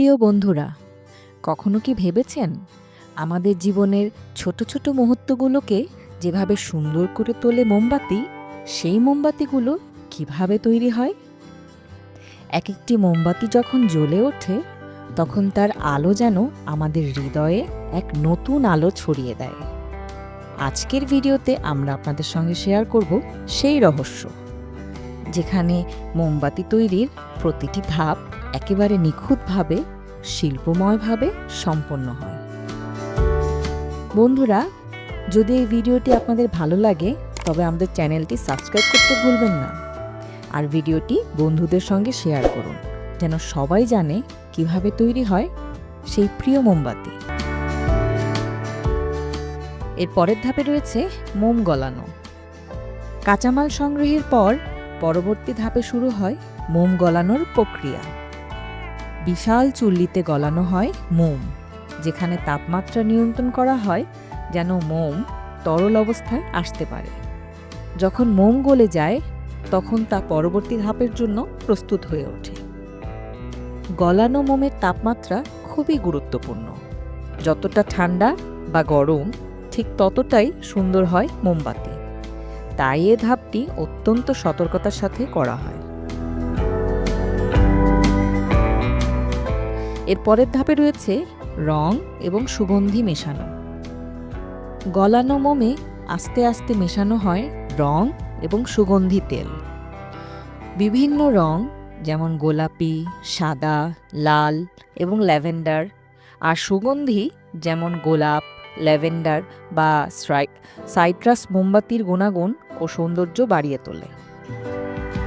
প্রিয় বন্ধুরা, কখনো কি ভেবেছেন আমাদের জীবনের ছোট ছোট মুহূর্তগুলোকে যেভাবে সুন্দর করে তোলে মোমবাতি, সেই মোমবাতিগুলো কীভাবে তৈরি হয়? এক একটি মোমবাতি যখন জ্বলে ওঠে, তখন তার আলো যেন আমাদের হৃদয়ে এক নতুন আলো ছড়িয়ে দেয়। আজকের ভিডিওতে আমরা আপনাদের সঙ্গে শেয়ার করব সেই রহস্য। যেখানে মোমবাতি তৈরির প্রতিটি ধাপ একেবারে নিখুঁতভাবে, শিল্পময়ভাবে সম্পন্ন হয়। বন্ধুরা, যদি এই ভিডিওটি আপনাদের ভালো লাগে, তবে আমাদের চ্যানেলটি সাবস্ক্রাইব করতে ভুলবেন না। আর ভিডিওটি বন্ধুদের সঙ্গে শেয়ার করুন, যেন সবাই জানে কীভাবে তৈরি হয় সেই প্রিয় মোমবাতি। এর পরের ধাপে রয়েছে মোম গলানো। কাঁচামাল সংগ্রহের পর পরবর্তী ধাপে শুরু হয় মোম গলানোর প্রক্রিয়া। বিশাল চুল্লিতে গলানো হয় মোম, যেখানে তাপমাত্রা নিয়ন্ত্রণ করা হয় যেন মোম তরল অবস্থায় আসতে পারে। যখন মোম গলে যায়, তখন তা পরবর্তী ধাপের জন্য প্রস্তুত হয়ে ওঠে। গলানো মোমের তাপমাত্রা খুবই গুরুত্বপূর্ণ। যতটা ঠান্ডা বা গরম, ঠিক ততটাই সুন্দর হয় মোমবাতি। তাই এ ধাপটি অত্যন্ত সতর্কতার সাথে করা হয়। এর পরের ধাপে রয়েছে রং এবং সুগন্ধি মেশানো। গলানো মোমে আস্তে আস্তে মেশানো হয় রং এবং সুগন্ধি তেল। বিভিন্ন রং যেমন গোলাপি, সাদা, লাল এবং ল্যাভেন্ডার। আর সুগন্ধি যেমন গোলাপ ল্যাভেন্ডার বা সাইট্রাস মোমবাতির গুণাগুণ ও সৌন্দর্য বাড়িয়ে তোলে।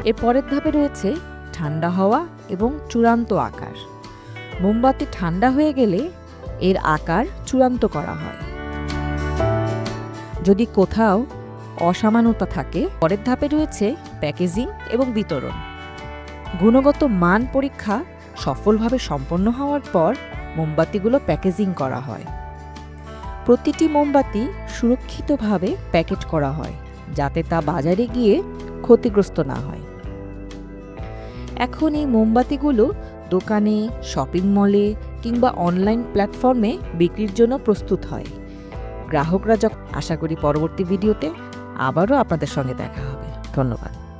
এর পরের ধাপে রয়েছে ঠান্ডা হওয়া এবং চূড়ান্ত আকার। মোমবাতি ঠান্ডা হয়ে গেলে এর আকার চূড়ান্ত করা হয়। যদি কোথাও অসামানতা থাকে, পরের ধাপে রয়েছে প্যাকেজিং এবং বিতরণ। গুণগত মান পরীক্ষা সফলভাবে সম্পন্ন হওয়ার পর মোমবাতিগুলো প্যাকেজিং করা হয়। প্রতিটি মোমবাতি সুরক্ষিতভাবে প্যাকেট করা হয়, যাতে তা বাজারে গিয়ে ক্ষতিগ্রস্ত না হয়। এখন এই মোমবাতিগুলো দোকানে, শপিং মলে কিংবা অনলাইন প্ল্যাটফর্মে বিক্রির জন্য প্রস্তুত হয়। গ্রাহকরা যখন, আশা করি পরবর্তী ভিডিওতে আবারও আপনাদের সঙ্গে দেখা হবে। ধন্যবাদ।